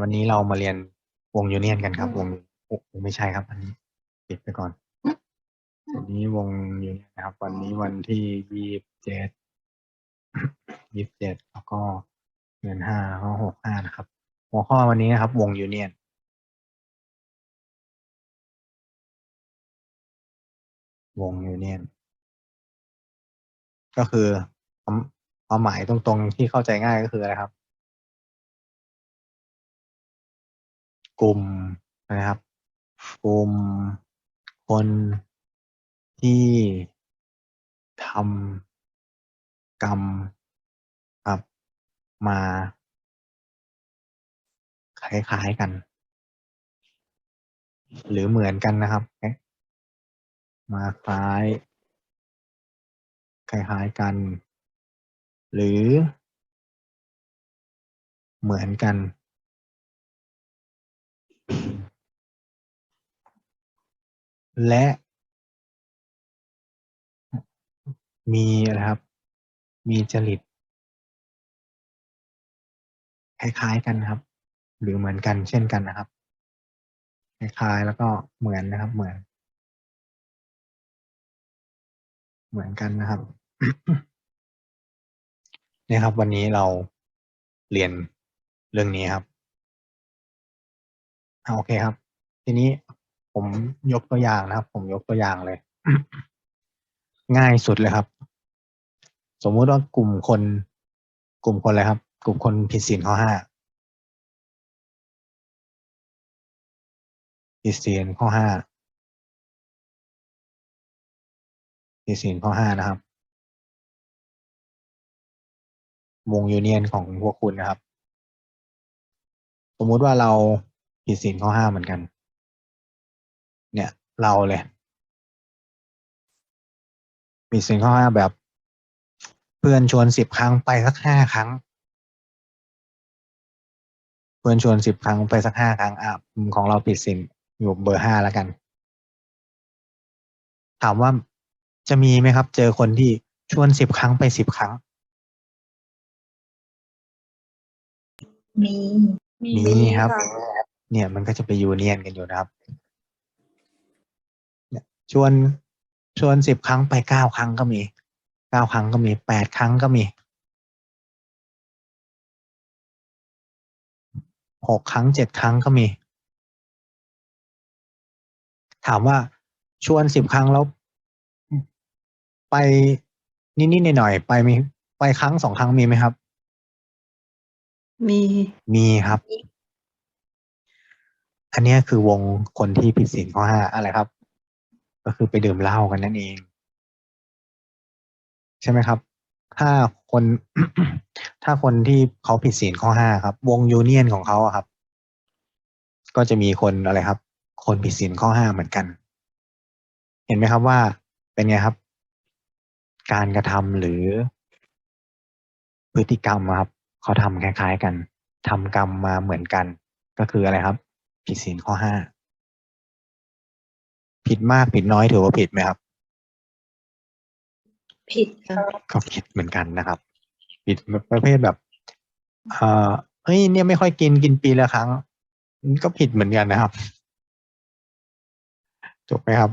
วันนี้เรามาเรียนวงยูเนียนกันครับ วงโอ้ไม่ใช่ครับ อันนี้ปิดไปก่อนวันนี้วงยูเนียนนะครับ วันนี้วันที่ยี่สิบเจ็ดยี่สิบเจ็ดแล้วก็เดือนห้าข้อหกห้านะครับ หัวข้อวันนี้นะครับ วงยูเนียนวงยูเนียนก็คือความความหมายตรงๆที่เข้าใจง่ายก็คืออะไรครับ กลุ่มนะครับ กลุ่มคนที่ทำกรรมครับมาคล้ายๆกัน หรือเหมือนกันนะครับ มาคล้ายคล้ายๆกัน หรือเหมือนกัน และ มีอะครับ มีจริต คล้าย ๆ กันครับ หรือเหมือนกันเช่นกันนะครับ คล้าย ๆ แล้วก็เหมือนนะครับ เหมือน เหมือนกันนะครับนี่ครับ วันนี้เราเรียนเรื่องนี้ครับอ่าโอเคครับ ทีนี้ ผมยกตัวอย่างนะครับ ผมยกตัวอย่างเลย ง่ายสุดเลยครับ สมมุติว่ากลุ่มคน กลุ่มคนอะไรครับ กลุ่มคนผิดศีลข้อห้าผิดศีลข้อห้าผิดศีลข้อห้านะครับ วงยูเนียนของพวกคุณนะครับ สมมุติว่าเราผิดศีลข้อห้าเหมือนกัน เนี่ยเราเลยผิดศีลข้อห้าแบบ เพื่อนชวนสิบครั้งไปสักห้าครั้ง เพื่อนชวนสิบครั้งไปสักห้าครั้งอะของเราผิดศีลอยู่เบอร์ห้าแล้วกัน ถามว่าจะมีไหมครับ เจอคนที่ชวนสิบครั้งไปสิบครั้ง มีมีครับ เนี่ยมันก็จะไปยูเนียนกันอยู่นะครับเนี่ย ชวนชวนสิบครั้งไปเก้าครั้งก็มีเก้าครั้งก็มีแปดครั้งก็มีหกครั้งเจ็ดครั้งก็มี ถามว่าชวนสิบครั้งแล้ว ไปนิดๆหน่อยๆไปมีไปครั้งสองครั้งมีไหมครับ มีมีครับ อันเนี้ยคือวงคนที่ผิดศีลข้อห้าอะไรครับ ก็คือไปดื่มเหล้ากันนั่นเอง ใช่ไหมครับ ถ้าคน ถ้าคนที่เขาผิดศีลข้อห้าครับ วงยูเนียนของเขาครับ ก็จะมีคนอะไรครับ คนผิดศีลข้อห้าเหมือนกัน เห็นไหมครับว่าเป็นไงครับ การกระทำหรือ พฤติกรรมครับเขาทำคล้ายๆกันทำกรรมมาเหมือนกัน ก็คืออะไรครับ ผิดศีลข้อห้า ผิดมากผิดน้อยถือว่าผิดไหมครับ ผิดค่ะก็ผิดเหมือนกันนะครับ ผิดประเภทแบบเอ่อเฮ้ยเนี่ยไม่ค่อยกินกินปีละครั้งมันก็ผิดเหมือนกันนะครับถูกไหมครับ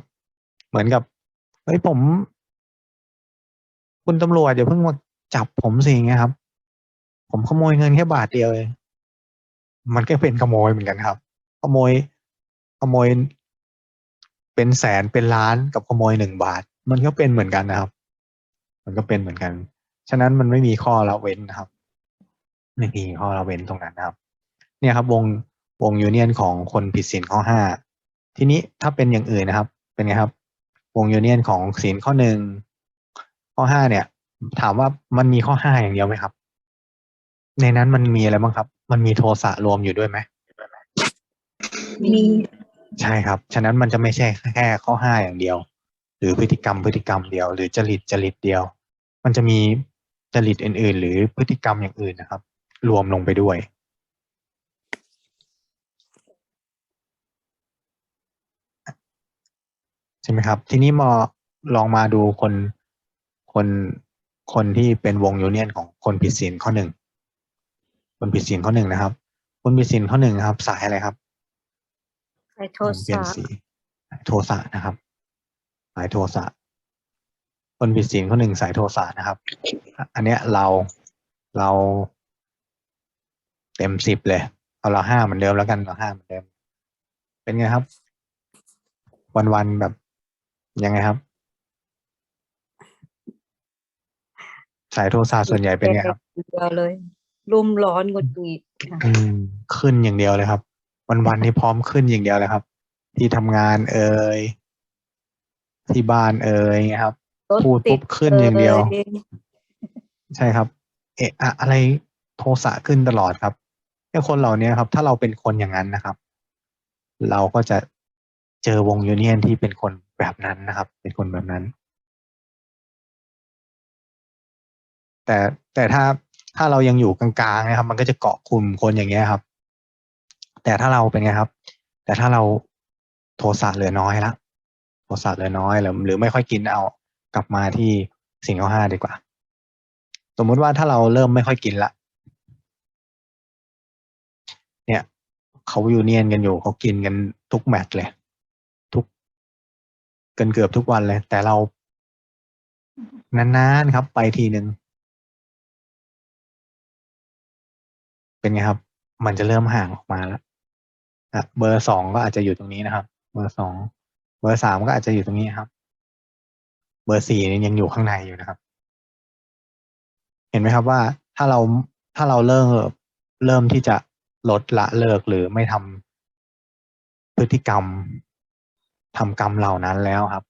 เหมือนกับเฮ้ยผม คุณตำรวจอย่าเพิ่งมาจับผมสิอย่างเงี้ยครับ ผมขโมยเงินแค่บาทเดียวเองมันก็เป็นขโมยเหมือนกันครับ ขโมย ขโมย เป็นแสนเป็นล้านกับขโมยหนึ่งบาท มันก็เป็นเหมือนกันนะครับ มันก็เป็นเหมือนกัน ฉะนั้นมันไม่มีข้อละเว้นนะครับ ไม่มีข้อละเว้นตรงนั้นนะครับ เนี่ยครับวงวงยูเนียนของคนผิดศีลข้อห้าทีนี้ถ้าเป็นอย่างอื่นนะครับ เป็นไงครับ วงยูเนียนของศีลข้อหนึ่งข้อห้าเนี่ย ถามว่ามันมีข้อห้าอย่างเดียวไหมครับ ในนั้นมันมีอะไรบ้างครับ มันมีโทสะรวมอยู่ด้วยไหมมี ใช่ครับ ฉะนั้นมันจะไม่ใช่แค่ข้อห้าอย่างเดียว หรือพฤติกรรมพฤติกรรมเดียว หรือจริตจริตเดียว มันจะมีจริตอื่น ๆ หรือพฤติกรรมอย่างอื่นนะครับ รวมลงไปด้วยใช่ไหมครับ ทีนี้มาลองมาดูคนคนคนที่เป็นวงยูเนียนของคนผิดศีลข้อหนึ่งคนผิดศีลข้อหนึ่งนะครับคคุณบิดสินข้อหนึ่งครับ สายอะไรครับ ใช้โทผมเปลี่ยนสะสีสายโทสะนะครับ สายโทสะคนผิดศีลข้อหนึ่งสายโทสะนะครับ อันเนี้ยเราเราเต็มสิบเลยเอาเราห้าเหมือนเดิมแล้วกันเราห้าเหมือนเดิม เป็นไงครับ วันวันๆแบบยังไงครับ สายโทสะส่วนใหญ่เป็นไงครับเดียวเลยรุ่มร้อนหงุดหงิดค่ะอืมขึ้นอย่างเดียวเลยครับ วันวันๆนี้พร้อมขึ้นอย่างเดียวเลยครับ ที่ทำงานเอ่ยที่บ้านเอ่ยไงครับ พูดปุ๊บขึ้นอย่างเดียว ใช่ครับ เอะอะอะไรโทสะขึ้นตลอดครับไอ้คนเหล่านี้ครับ ถ้าเราเป็นคนอย่างนั้นนะครับ เราก็จะเจอวงยูเนียนที่เป็นคนแบบนั้นนะครับ เป็นคนแบบนั้น แต่แต่ถ้าถ้าเรายังอยู่กลางๆนะครับ มันก็จะเกาะกลุ่มคนอย่างเงี้ยครับ แต่ถ้าเราเป็นไงครับ แต่ถ้าเราโทสะเหลือน้อยละโทสะเหลือน้อยหรือหรือไม่ค่อยกินเอากลับมาที่สิ่งข้อห้าดีกว่า สมมุติว่าถ้าเราเริ่มไม่ค่อยกินละเนี่ยเขาอยู่เนียนกันอยู่เขากินกันทุกแมตช์เลย ทุกเกินเกือบทุกวันเลย แต่เรานานๆครับ ไปทีหนึ่งเป็นไงครับ มันจะเริ่มห่างออกมาแล้ว อะเบอร์สองก็อาจจะอยู่ตรงนี้นะครับ เบอร์สองเบอร์สามก็อาจจะอยู่ตรงนี้ครับ เบอร์สี่ยังอยู่ข้างในอยู่นะครับ เห็นไหมครับว่าถ้าเราถ้าเราเริ่มเริ่มที่จะลดละเลิกหรือไม่ทำพฤติกรรมทำกรรมเหล่านั้นแล้วครับ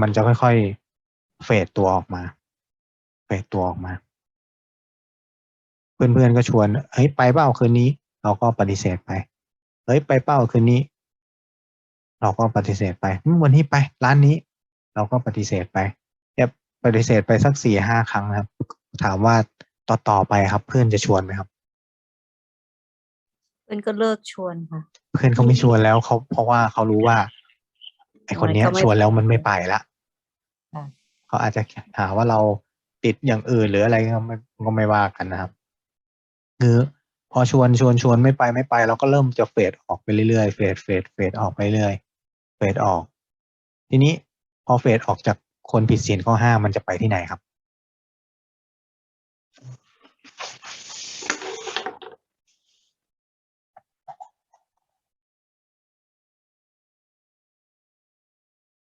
มันจะค่อยๆเฟดตัวออกมา เฟดตัวออกมา เพื่อนๆก็ชวนเฮ้ยไปเป้าคืนนี้ เราก็ปฏิเสธไป เฮ้ยไปเป้าคืนนี้ เราก็ปฏิเสธไปอืมวันนี้ไป ร้านนี้ เราก็ปฏิเสธไปเนี่ยปฏิเสธไปสักสี่ห้าครั้งนะครับ ถามว่าต่อต่อไปครับ เพื่อนจะชวนไหมครับ เพื่อนก็เลิกชวนค่ะ เพื่อนเขาไม่ชวนแล้วเขาเพราะว่าเขารู้ว่า ไอคนเนี้ยมันก็ไม่ชวนแล้วมันไม่ไปละค่ะเขาอาจจะหาว่าเราติดอย่างอื่นหรืออะไรก็ไม่ก็ไม่ว่ากันนะครับ คือ พอชวนชวนชวนไม่ไปไม่ไป เราก็เริ่มจะเฟดออกไปเรื่อยๆเฟดเฟดเฟดออกไปเรื่อยเฟดออก ทีนี้พอเฟดออกจากคนผิดศีลข้อห้ามันจะไปที่ไหนครับ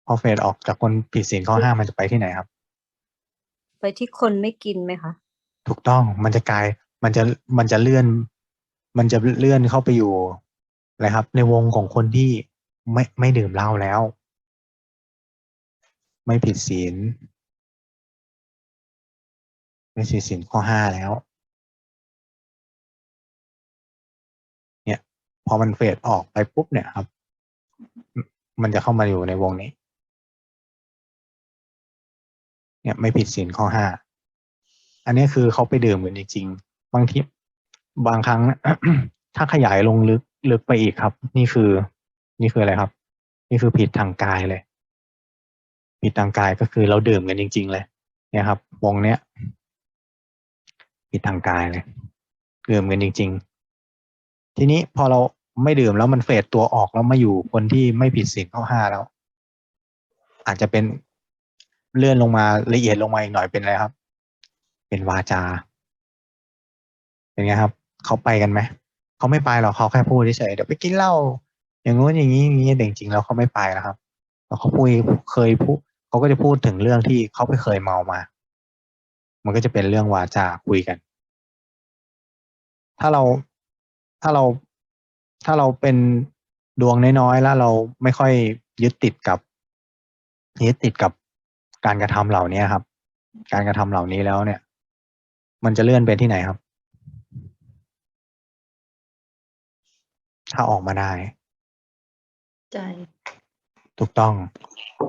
พอเฟดออกจากคนผิดศีลข้อห้ามันจะไปที่ไหนครับ ไปที่คนไม่กินไหมคะ ถูกต้องมันจะกลายมันจะมันจะเลื่อน มันจะเลื่อนเข้าไปอยู่อะไรครับ ในวงของคนที่ไม่ไม่ดื่มเหล้าแล้ว ไม่ผิดศีลไม่ผิดศีลข้อห้าแล้ว เนี่ย พอมันเฟดออกไปปุ๊บเนี่ยครับ มันจะเข้ามาอยู่ในวงนี้ เนี่ยไม่ผิดศีลข้อห้าอันนี้คือเขาไปดื่มกันจริงๆบางที บางครั้ง ถ้าขยายลงลึกลึกไปอีกครับ นี่คือ นี่คืออะไรครับ นี่คือผิดทางกายเลย ผิดทางกายก็คือเราดื่มกันจริง ๆ เลย เนี่ยครับ วงเนี้ย ผิดทางกายเลยดื่มกันจริง ๆ ทีนี้พอเราไม่ดื่มแล้วมันเฟดตัวออกแล้วมาอยู่คนที่ไม่ผิดศีลข้อห้าแล้ว อาจจะเป็นเลื่อนลงมาละเอียดลงมาอีกหน่อยเป็นอะไรครับ เป็นวาจา เป็นไงครับ เขาไปกันไหมเขาไม่ไปหรอกเขาแค่พูดเฉยเดี๋ยวไปกินเหล้าอย่างงู้นอย่างนี้อย่างนี้แต่จริงๆแล้วเขาไม่ไปแล้วครับแล้วเขาพูดเคยพูดเขาก็จะพูดถึงเรื่องที่เขาไปเคยเมามา มันก็จะเป็นเรื่องวาจาคุยกัน ถ้าเราถ้าเราถ้าเราเป็นดวงน้อยๆแล้วเราไม่ค่อยยึดติดกับยึดติดกับการกระทำเหล่านี้ครับ การกระทำเหล่านี้แล้วเนี่ย มันจะเลื่อนไปที่ไหนครับ ถ้าออกมาได้ ใจ ถูกต้อง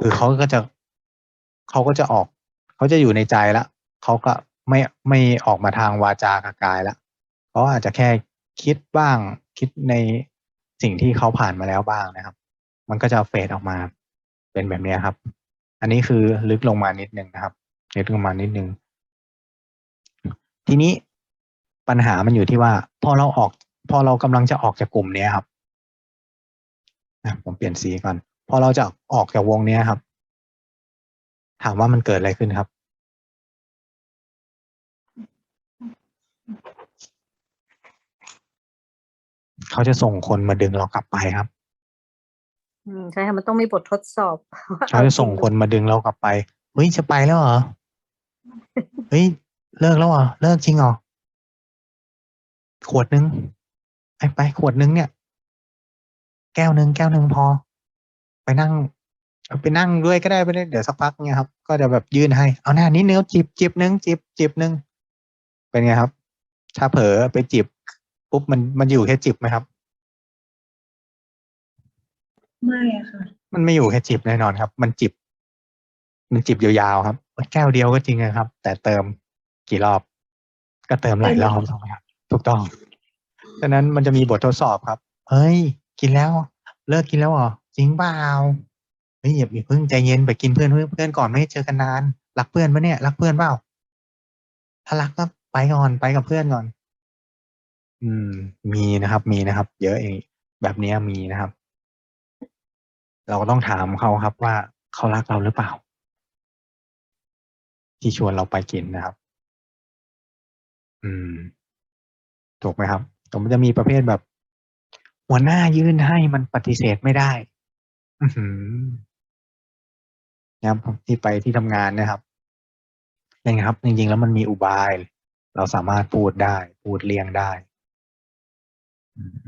คือเขาก็จะเขาก็จะออก เขาจะอยู่ในใจละเขาก็ไม่ไม่ออกมาทางวาจากับกายละเขาอาจจะแค่คิดบ้างคิดในสิ่งที่เขาผ่านมาแล้วบ้างนะครับ มันก็จะเฟดออกมาเป็นแบบนี้ครับ อันนี้คือลึกลงมานิดนึงนะครับลึกลงมานิดนึงทีนี้ปัญหามันอยู่ที่ว่าพอเราออก พอเรากำลังจะออกจากกลุ่มเนี้ยครับนะผมเปลี่ยนสีก่อน พอเราจะออกจากวงเนี้ยครับ ถามว่ามันเกิดอะไรขึ้นครับ เขาจะส่งคนมาดึงเรากลับไปครับอืมใช่ค่ะมันต้องมีบททดสอบว่าเขาจะส่งคนมาดึงเรากลับไปเฮ้ยจะไปแล้วเหรอเฮ้ยเลิกแล้วเหรอเลิกจริงเหรอขวดนึง ไปไปขวดนึงเนี่ย แก้วนึงแก้วนึงพอ ไปนั่งเอาไปนั่งด้วยก็ได้ไปได้เดี๋ยวสักพักเนี่ยครับ ก็จะแบบยื่นให้ เอาหน้านี้เนื้อจิบจิบนึงจิบจิบนึงเป็นไงครับ ถ้าเผลอไปจิบปุ๊บมันมันอยู่แค่จิบไหมครับ ไม่อะค่ะ มันไม่อยู่แค่จิบแน่นอนครับ มันจิบ มันจิบยาวๆครับแก้วเดียวก็จริงนะครับ แต่เติมกี่รอบ ก็เติมหลายรอบถูกไหมครับถูกต้อง ฉะนั้นมันจะมีบททดสอบครับ เฮ้ย กินแล้ว เลิกกินแล้วเหรอจริงเปล่าเฮ้ยอย่าเพิ่งใจเย็นไปกินเพื่อนเพื่อนเพื่อนก่อนไม่เจอกันนานรักเพื่อนปะเนี่ยรักเพื่อนเปล่าถ้ารักก็ไปก่อนไปกับเพื่อนก่อน อืม มีนะครับ มีนะครับ เยอะเองแบบนี้มีนะครับ เราก็ต้องถามเขาครับว่าเขารักเราหรือเปล่า ที่ชวนเราไปกินนะครับ อืม ถูกไหมครับ แต่มันจะมีประเภทแบบ หัวหน้ายื่นให้มันปฏิเสธไม่ได้ อือหือนะครับที่ไปที่ทำงานนะครับนะครับ จริงๆ แล้วมันมีอุบาย เราสามารถพูดได้ พูดเลี่ยงได้อืม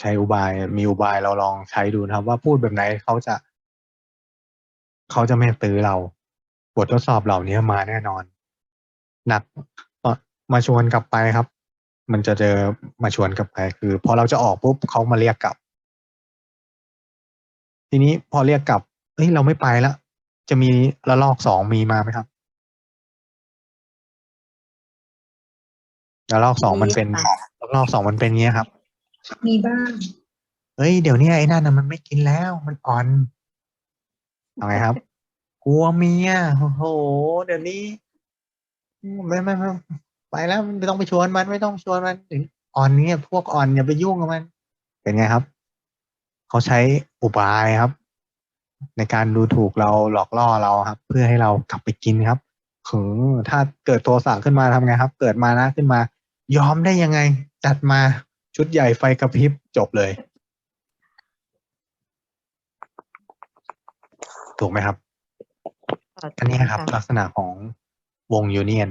ใช้อุบายมีอุบายเราลองใช้ดูนะครับ ว่าพูดแบบไหนเขาจะ เขาจะไม่ตื้อเรา บททดสอบเหล่านี้มาแน่นอน หนักตอนมาชวนกลับไปครับ มันจะเจอมาชวนกลับไป คือพอเราจะออกปุ๊บเขามาเรียกกลับ ทีนี้พอเรียกกลับเฮ้ยเราไม่ไปแล้วจะมีระลอกสองมีมาไหมครับระลอกสองมันเป็นมีค่ะระลอกสองมันเป็นเงี้ยครับ มีบ้างเฮ้ยเดี๋ยวนี้ไอ้นั่นน่ะมันไม่กินแล้วมันอ่อนเอาไงครับ กลัวเมียโอ้โห เดี๋ยวนี้ ไม่ไม่ไม่ไปแล้วไม่ต้องไปชวนมันไม่ต้องชวนมันถึงอ่อนเนี่ยพวกอ่อนอย่าไปยุ่งกับมัน เป็นไงครับ เขาใช้อุบายครับ ในการดูถูกเราหลอกล่อเราครับ เพื่อให้เรากลับไปกินครับคือถ้าเกิดโทสะขึ้นมาทำไงครับ เกิดมานะขึ้นมา ยอมได้ยังไง จัดมาชุดใหญ่ไฟกระพริบจบเลย ถูกไหมครับอันเนี้ยครับ ลักษณะของ วงยูเนียน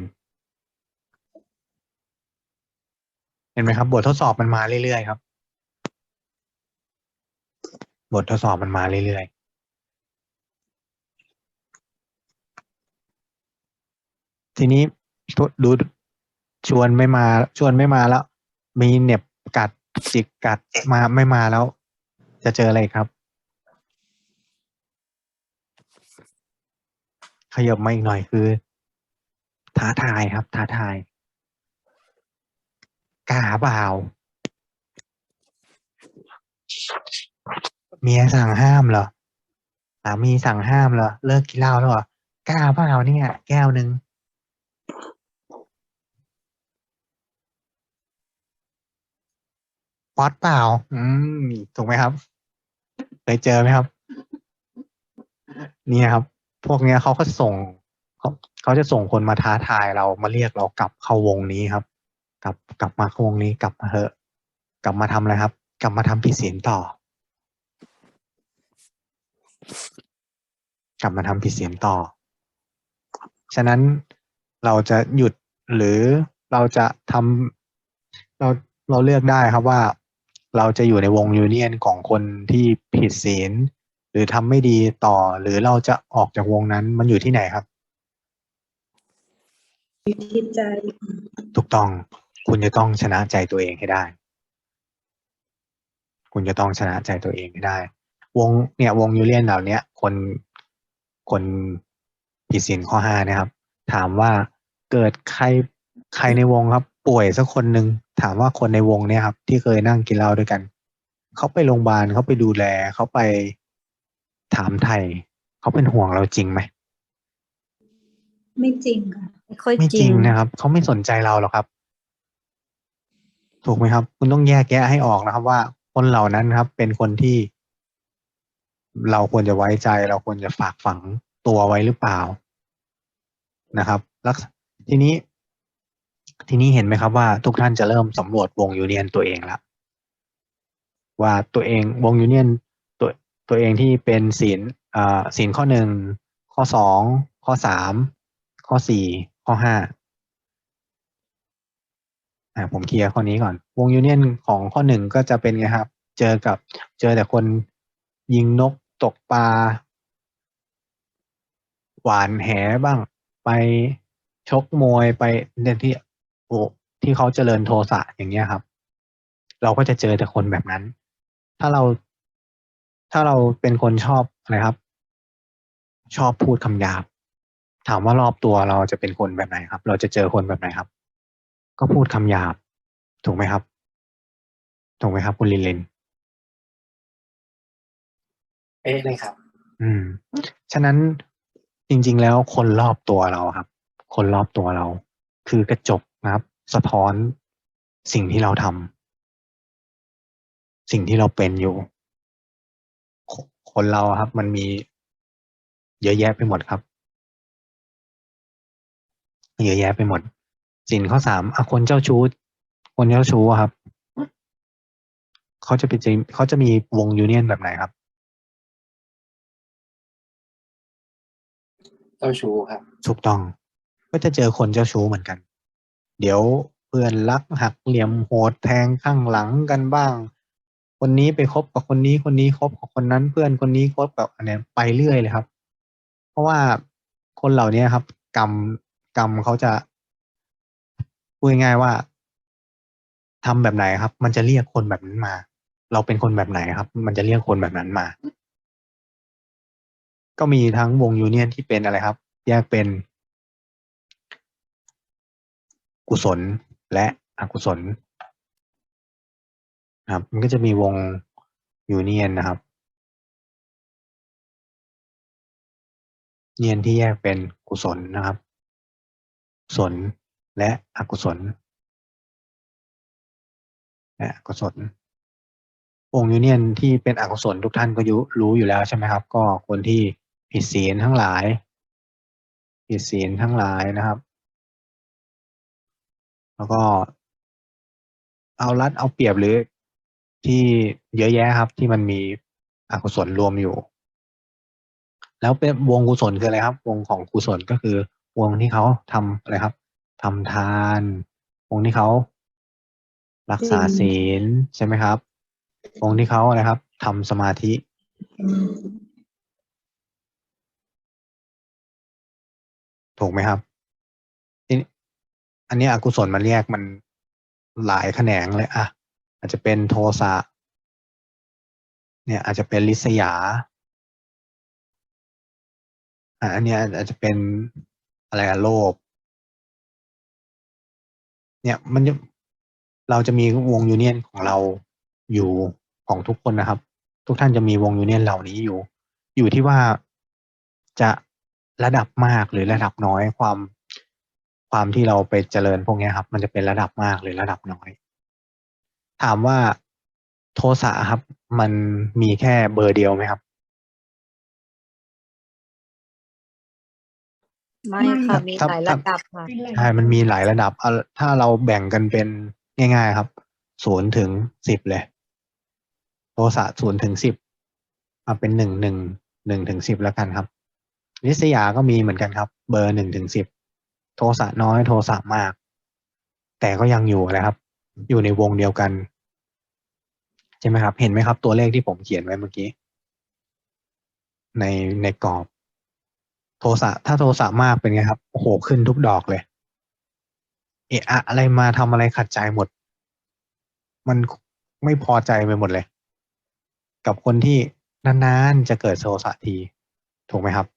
เห็นไหมครับ บททดสอบมันมาเรื่อยๆครับ บททดสอบมันมาเรื่อยๆทีนี้ดูชวนไม่มา ชวนไม่มาแล้ว มีเหน็บกัดจิกกัดมาไม่มาแล้ว จะเจออะไรครับ ขยับมาอีกหน่อยคือ ท้าทายครับ ท้าทายกาเปล่าว เมียสั่งห้ามเหรอสามีสั่งห้ามเหรอเลิกกินเหล้าแล้วเหรอกาเปล่าวเนี่ย แก้วหนึ่งป๊อตเปล่า อืม ถูกไหมครับ เคยเจอไหมครับ เนี่ยครับ พวกเนี้ยเขาก็ส่งเขา เขาจะส่งคนมาท้าทายเรามาเรียกเรากลับเข้าวงนี้ครับ กลับกลับมาเข้าวงนี้กลับมาเถอะ กลับมาทำอะไรครับ กลับมาทำผิดศีลต่อ กลับมาทำผิดศีลต่อ ฉะนั้นเราจะหยุดหรือเราจะทำเราเราเลือกได้ครับว่า เราจะอยู่ในวงยูเนียนของคนที่ผิดศีล หรือทำไม่ดีต่อ หรือเราจะออกจากวงนั้นมันอยู่ที่ไหนครับ อยู่ที่ใจ ถูกต้อง คุณจะต้องชนะใจตัวเองให้ได้ คุณจะต้องชนะใจตัวเองให้ได้ วงเนี่ยวงยูเลียนเหล่าเนี้ยคนคนผิดศีลข้อห้านะครับ ถามว่าเกิดใครใครในวงครับ ป่วยสักคนหนึ่งถามว่าคนในวงเนี่ยครับ ที่เคยนั่งกินเหล้าด้วยกันเขาไปโรงพยาบาลเขาไปดูแลเขาไปถามไทยเขาเป็นห่วงเราจริงไหมไม่จริงค่ะ ไม่ค่อยไม่จจริริงงนะครับเขาไม่สนใจเราหรอกครับ ถูกไหมครับ คุณต้องแยกแยะให้ออกนะครับ ว่าคนเหล่านั้นครับ เป็นคนที่ เราควรจะไว้ใจ เราควรจะฝากฝังตัวไว้หรือเปล่านะครับแล้วทีนี้ ทีนี้เห็นไหมครับว่าทุกท่านจะเริ่มสำรวจวงยูเนียนตัวเองแล้วว่าตัวเองวงยูเนียนตัวตัวเองที่เป็นศีลอ่าศีลข้อหนึ่งข้อสองข้อสามข้อสี่ ข้อห้าอ่าผมเคลียร์ข้อนี้ก่อน วงยูเนียนของข้อหนึ่งก็จะเป็นไงครับ เจอกับเจอแต่คนยิงนกตกปลา หวานแหบ้าง ไปชกมวยไปเนี่ยที่โอ้ที่เขาเจริญโทสะอย่างเงี้ยครับ เราก็จะเจอแต่คนแบบนั้น ถ้าเราถ้าเราเป็นคนชอบอะไรครับ ชอบพูดคำหยาบ ถามว่ารอบตัวเราจะเป็นคนแบบไหนครับ เราจะเจอคนแบบไหนครับ ก็พูดคำหยาบ ถูกไหมครับ ถูกไหมครับ คุณลินลินเป๊ะเลยครับ อืม ฉะนั้นจริง ๆ แล้วคนรอบตัวเราครับ คนรอบตัวเรา คือกระจกนะครับ สะท้อนสิ่งที่เราทำสิ่งที่เราเป็นอยู่คคนเราอะครับ มันมีเยอะแยะไปหมดครับ เยอะแยะไปหมดสินข้อสามอะคนเจ้าชู้คนเจ้าชู้อะครับเขาจะเป็นจริงเขาจะมีวงยูเนียนแบบไหนครับ เจ้าชู้ครับถูกต้อง ก็จะเจอคนเจ้าชู้เหมือนกัน เดี๋ยวเพื่อนรักหักเหลี่ยมโหดแทงข้างหลังกันบ้าง คนนี้ไปคบกับคนนี้คนนี้คบกับคนนั้นเพื่อนคนนี้คบกับอันเนี้ยไปเรื่อยเลยครับ เพราะว่าคนเหล่านี้ครับ กรรม กรรมเขาจะพูดง่ายๆว่าทำแบบไหนครับ มันจะเรียกคนแบบนั้นมา เราเป็นคนแบบไหนครับ มันจะเรียกคนแบบนั้นมา ก็มีทั้งวงยูเนียนที่เป็นอะไรครับ แยกเป็น กุศลและอกุศลครับ มันก็จะมีวงยูเนียนนะครับเนียนที่แยกเป็นกุศลนะครับ ศลและอกุศลและอกุศลวงยูเนียนที่เป็นอกุศลทุกท่านก็ยุรู้อยู่แล้วใช่ไหมครับ ก็คนที่ผิดศีลทั้งหลาย ผิดศีลทั้งหลายนะครับ แล้วก็เอารัดเอาเปรียบหรือที่เยอะแยะครับที่มันมีอกุศลรวมอยู่ แล้วเป็นวงกุศลคืออะไรครับ วงของกุศลก็คือ วงที่เขาทำอะไรครับทำทาน วงที่เขารักษาศีลใช่ไหมครับ วงที่เขาอะไรครับทำสมาธิถูกไหมครับทีนี้อันนี้อกุศลมันแยกมันหลายแขนงเลยอะอาจจะเป็นโทสะเนี่ยอาจจะเป็นลิษยาอะอันนี้อาจจะเป็น อะไรอะโลภเนี่ยมันจะเราจะมีวงยูเนียนของเราอยู่ของทุกคนนะครับ ทุกท่านจะมีวงยูเนียนเหล่านี้อยู่ อยู่ที่ว่าจะระดับมากหรือระดับน้อยความความที่เราไปเจริญพวกนี้ครับ มันจะเป็นระดับมากหรือระดับน้อย ถามว่าโทสะครับ มันมีแค่เบอร์เดียวไหมครับ ไม่ค่ะมีถ้าหลายถ้าระดับค่ะใช่มันมีหลายระดับเอาถ้าเราแบ่งกันเป็นง่าย ๆครับศูนย์ถึงสิบเลยโทสะศูนย์ถึงสิบเอาเป็นหนึ่งหนึ่งหนึ่งถึงสิบแล้วกันครับนิสยาก็มีเหมือนกันครับ เบอร์หนึ่งถึงสิบโทสะน้อยโทสะมาก แต่ก็ยังอยู่นะครับ อยู่ในวงเดียวกัน ใช่ไหมครับ เห็นไหมครับ ตัวเลขที่ผมเขียนไว้เมื่อกี้ ในในกรอบโทสะถ้าโทสะมากเป็นไงครับ โอ้โห ขึ้นทุกดอกเลย เอะอะอะไรมาทำอะไรขัดใจหมด มันไม่พอใจไปหมดเลย กับคนที่นานๆจะเกิดโทสะที ถูกไหมครับ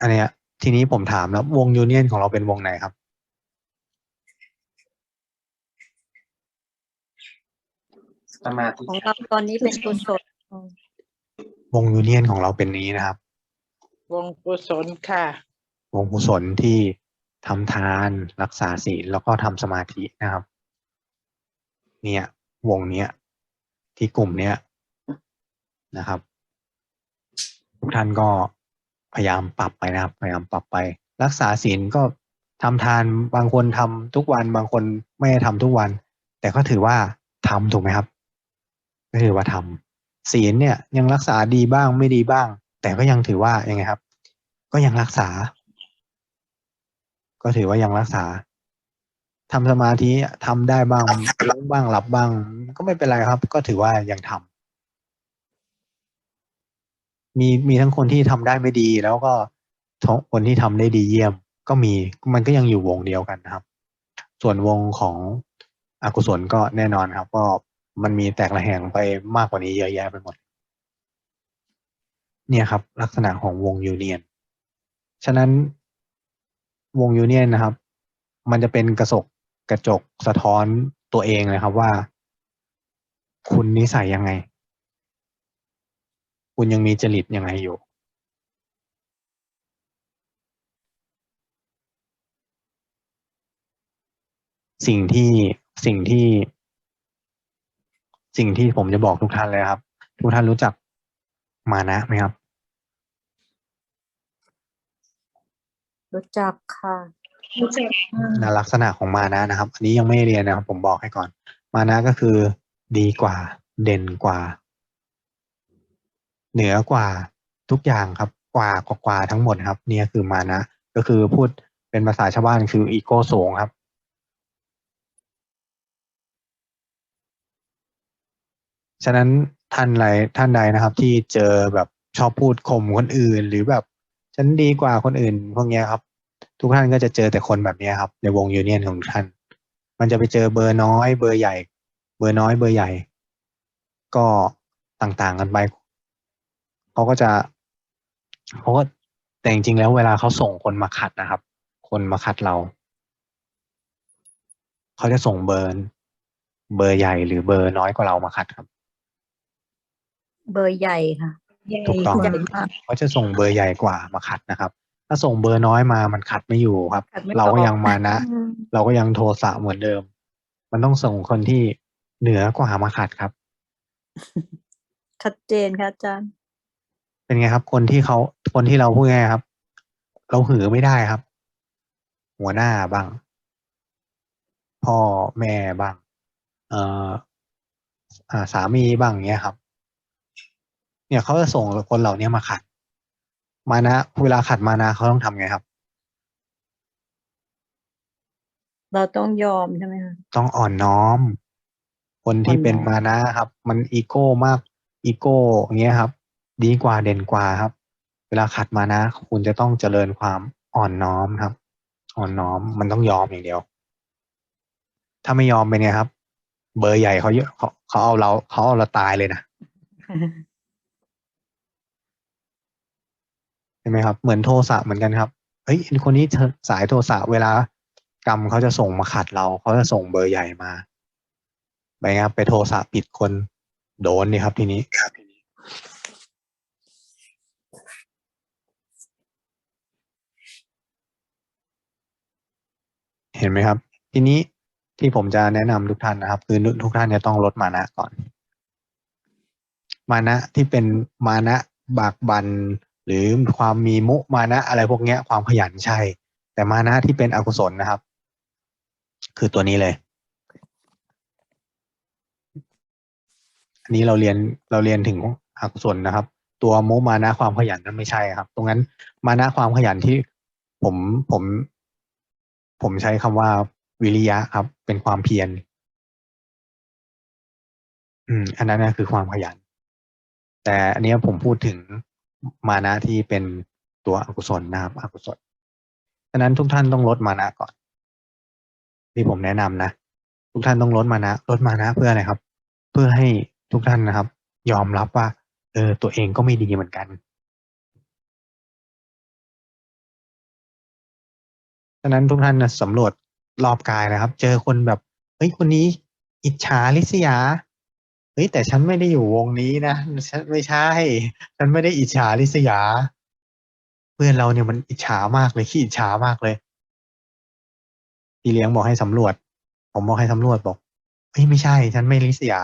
อันเนี้ย ทีนี้ผมถามแล้ววงยูเนียนของเราเป็นวงไหนครับ สมาธิของครัเราบตอนนี้เป็นกุศลอืม วงยูเนียนของเราเป็นนี้นะครับ วงกุศลค่ะ วงกุศลที่ทำทานรักษาศีลแล้วก็ทำสมาธินะครับ เนี่ย วงเนี้ย ที่กลุ่มเนี้ยนะครับ ทุกท่านก็พยายามปรับไปนะครับ พยายามปรับไป รักษาศีลก็ทำทานบางคนทำทุกวันบางคนไม่ได้ทำทุกวัน แต่ก็ถือว่าทำถูกไหมครับก็ถือว่าทำ ศีลเนี่ยยังรักษาดีบ้างไม่ดีบ้าง แต่ก็ยังถือว่ายังไงครับ ก็ยังรักษา ก็ถือว่ายังรักษาทำสมาธิทำได้บ้างล้มบ้างหลับบ้าง ก็ไม่เป็นไรครับ ก็ถือว่ายังทำมีมีทั้งคนที่ทำได้ไม่ดี แล้วก็คนที่ทำได้ดีเยี่ยม ก็มีมันก็ยังอยู่วงเดียวกันนะครับ ส่วนวงของอกุศลก็แน่นอนครับ ก็ มันมีแตกระแหงไปมากกว่านี้เยอะแยะไปหมด เนี่ยครับ ลักษณะของวงยูเนียน ฉะนั้นวงยูเนียนนะครับ มันจะเป็นกระจกกระจกสะท้อนตัวเองเลยครับว่า คุณนิสัยยังไง คุณยังมีจริตยังไงอยู่สิ่งที่สิ่งที่ สิ่งที่ผมจะบอกทุกท่านเลยครับ ทุกท่านรู้จักมานะไหมครับ รู้จักค่ะรู้จักค่ะในลักษณะของมานะนะครับ อันนี้ยังไม่ได้เรียนนะครับ ผมบอกให้ก่อน มานะก็คือดีกว่า เด่นกว่า เหนือกว่าทุกอย่างครับ กว่ากว่ากว่าทั้งหมดครับ เนี่ยคือมานะ ก็คือพูดเป็นภาษาชาวบ้านคืออีโก้สูงครับ ฉะนั้นท่านใดท่านใดนะครับ ที่เจอแบบชอบพูดข่มคนอื่น หรือแบบฉันดีกว่าคนอื่น พวกเนี้ยครับ ทุกท่านก็จะเจอแต่คนแบบนี้ครับ ในวงยูเนียนของท่าน มันจะไปเจอเบอร์น้อย เบอร์ใหญ่ เบอร์น้อยเบอร์ใหญ่ ก็ต่างๆกันไปเขาก็จะเขาก็แต่จริงๆแล้วเวลาเขาส่งคนมาขัดนะครับ คนมาขัดเราเขาจะส่งเบอร์เบอร์ใหญ่หรือเบอร์น้อยกว่าเรามาขัดครับ เบอร์ใหญ่ค่ะใหญ่ถูกต้องใหญ่มากเขาจะส่งเบอร์ใหญ่กว่ามาขัดนะครับ ถ้าส่งเบอร์น้อยมามันขัดไม่อยู่ครับขัดไม่เราก็ออกยังมานะอืมเราก็ยังโทสะเหมือนเดิม มันต้องส่งคนที่เหนือกว่ามาขัดครับ ชัดเจนค่ะอาจารย์ เป็นไงครับ คนที่เขาคนที่เราพูดไงายๆครับ เราหือไม่ได้ครับ หัวหน้าบ้าง พ่อแม่บ้าง เอ่ออ่าสามีบ้างเนี้ยครับ เนี่ยเขาจะส่งคนเหล่านี้มาขัด มานะ เวลาขัดมานะเขาต้องทำไงครับ เราต้องยอมใช่ไหมคะต้องอ่อนน้อม คนที่อ่อนน้อมเป็นมานะครับ มันอีโก้มากอีโก้อย่างเงี้ยครับ ดีกว่าเด่นกว่าครับ เวลาขัดมานะ คุณจะต้องเจริญความอ่อนน้อมครับ อ่อนน้อมมันต้องยอมอย่างเดียว ถ้าไม่ยอมไปเนี่ยครับ เบอร์ใหญ่เขาเยอะเขาเขาเอาเราเขาเอาเราตายเลยนะ ใช่ไหมครับ เหมือนโทสะเหมือนกันครับเฮ้ยคนนี้สายโทสะเวลากรรมเขาจะส่งมาขัดเราเขาจะส่งเบอร์ใหญ่มาไปครับไปโทสะผิดคนโดนนี่ครับทีนี้ครับทีนี้ เห็นไหมครับ ทีนี้ที่ผมจะแนะนำทุกท่านนะครับ คือทุกท่านจะต้องลดมานะก่อน มานะที่เป็นมานะบากบัน หรือความมีมุมานะอะไรพวกเนี้ย ความขยันใช่ แต่มานะที่เป็นอกุศลนะครับ คือตัวนี้เลย อันนี้เราเรียนเราเรียนถึงอกุศลนะครับ ตัวมุมานะความขยันนั้นไม่ใช่ครับ ตรงนั้นมานะความขยันที่ผมผม ผมใช้คำว่าวิริยะครับ เป็นความเพียรอืม อันนั้นนะคือความขยัน แต่อันนี้ผมพูดถึง มานะที่เป็นตัวอกุศลนะครับอกุศลฉะนั้นทุกท่านต้องลดมานะก่อน ที่ผมแนะนำนะ ทุกท่านต้องลดมานะลดมานะเพื่ออะไรครับ เพื่อให้ทุกท่านนะครับ ยอมรับว่า เออตัวเองก็ไม่ดีเหมือนกันฉะนั้นทุกท่านนะสำรวจรอบกายนะครับ เจอคนแบบเฮ้ยคนนี้ อิจฉาริษยา เฮ้ยแต่ฉันไม่ได้อยู่วงนี้นะฉันไม่ใช่ ฉันไม่ได้อิจฉาริษยา เพื่อนเราเนี่ยมันอิจฉามากเลยขี้อิจฉามากเลยพี่เลี้ยงบอกให้สำรวจ ผมบอกให้สำรวจบอกเฮ้ยไม่ใช่ ฉันไม่ริษยา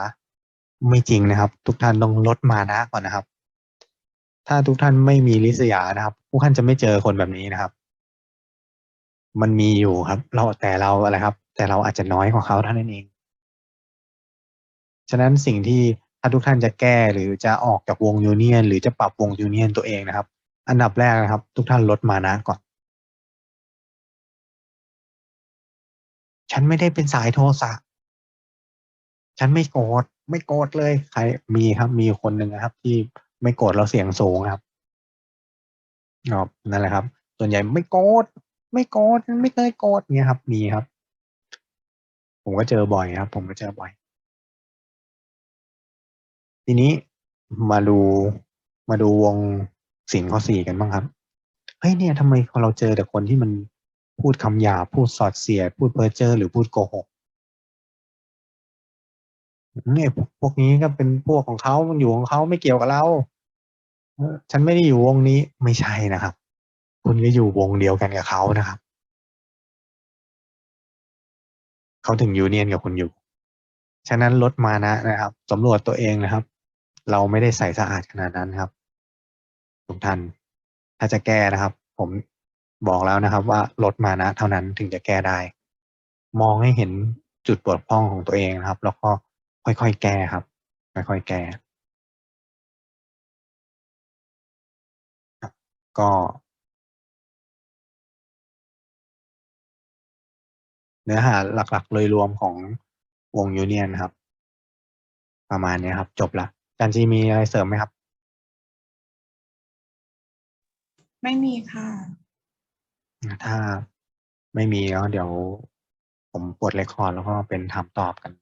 ไม่จริงนะครับ ทุกท่านต้องลดมานะก่อนนะครับ ถ้าทุกท่านไม่มีริษยานะครับทุกท่านจะไม่เจอคนแบบนี้นะครับ มันมีอยู่ครับ เราแต่เราอะไรครับ แต่เราอาจจะน้อยกว่าเขาเท่านั้นเอง ฉะนั้นสิ่งที่ถ้าทุกท่านจะแก้หรือจะออกจากวงยูเนียน หรือจะปรับวงยูเนียนตัวเองนะครับ อันดับแรกนะครับ ทุกท่านลดมานะก่อน ฉันไม่ได้เป็นสายโทสะฉันไม่โกรธไม่โกรธเลยใครมีครับ มีคนหนึ่งนะครับ ที่ไม่โกรธเราเสียงสูงครับครับนั่นแหละครับ ส่วนใหญ่ไม่โกรธไม่โกรธไม่เคยโกรธเงี้ยครับ มีครับ ผมก็เจอบ่อยครับ ผมก็เจอบ่อย ทีนี้มาดูมาดูวงสินข้อสี่กันบ้างครับ เฮ้ยเนี่ยทำไมเราเจอแต่คนที่มันพูดคำหยาพูดสอดเสียด พูดเพ้อเจ้อหรือพูดโกหกเนี่ยพวกนี้ก็เป็นพวกของเขามันอยู่ของเขาไม่เกี่ยวกับเราฉันไม่ได้อยู่วงนี้ไม่ใช่นะครับ คุณก็อยู่วงเดียวกันกับเขานะครับเขาถึงยูเนียนกับคุณอยู่ ฉะนั้นลดมานะนะครับสำรวจตัวเองนะครับ เราไม่ได้ใส่สะอาดขนาดนั้นครับ ทุกท่านถ้าจะแก้นะครับ ผมบอกแล้วนะครับ ว่าลดมานะเท่านั้นถึงจะแก้ได้ มองให้เห็นจุดบกพร่องของตัวเองนะครับ แล้วก็ค่อยๆแก้ครับค่อยๆแก้ก็เนื้อหาหลักๆ โดยรวมของวงยูเนียนครับ ประมาณนี้ครับ จบละ จันจีมีอะไรเสริมไหมครับ ไม่มีค่ะ ถ้าไม่มีแล้วเดี๋ยวผมกดเรคคอร์ดแล้วก็เป็นถามตอบกัน